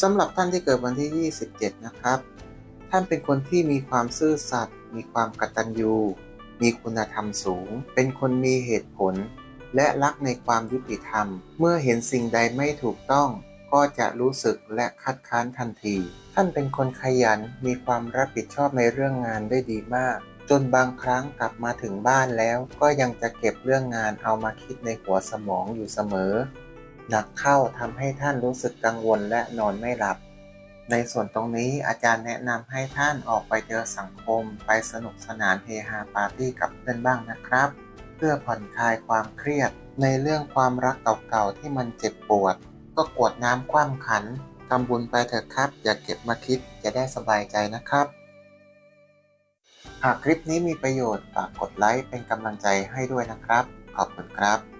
สำหรับท่านที่เกิดวันที่ 27 นะครับ ท่านเป็นคนที่มีความซื่อสัตย์ มีความกตัญญู มีคุณธรรมสูง เป็นคนมีเหตุผล และรักในความยุติธรรม เมื่อเห็นสิ่งใดไม่ถูกต้อง ก็จะรู้สึกและคัดค้านทันที ท่านเป็นคนขยัน มีความรับผิดชอบในเรื่องงานได้ดีมาก จนบางครั้งกลับมาถึงบ้านแล้ว ก็ยังจะเก็บเรื่องงานเอามาคิดในหัวสมองอยู่เสมอ หนักเข้าทำให้ท่านรู้สึกกังวลและนอนไม่หลับ ในส่วนตรงนี้อาจารย์แนะนำให้ท่านออกไปเจอสังคม ไปสนุกสนานเฮฮาปาร์ตี้กับเพื่อนบ้างนะครับ เพื่อผ่อนคลายความเครียด ในเรื่องความรักเก่าๆที่มันเจ็บปวด ก็กวดน้ำคว่ำขันทำบุญไปเถอะครับ อย่าเก็บมาคิดจะได้สบายใจนะครับ หากคลิปนี้มีประโยชน์ฝากกดไลค์เป็นกำลังใจให้ด้วยนะครับ ขอบคุณครับ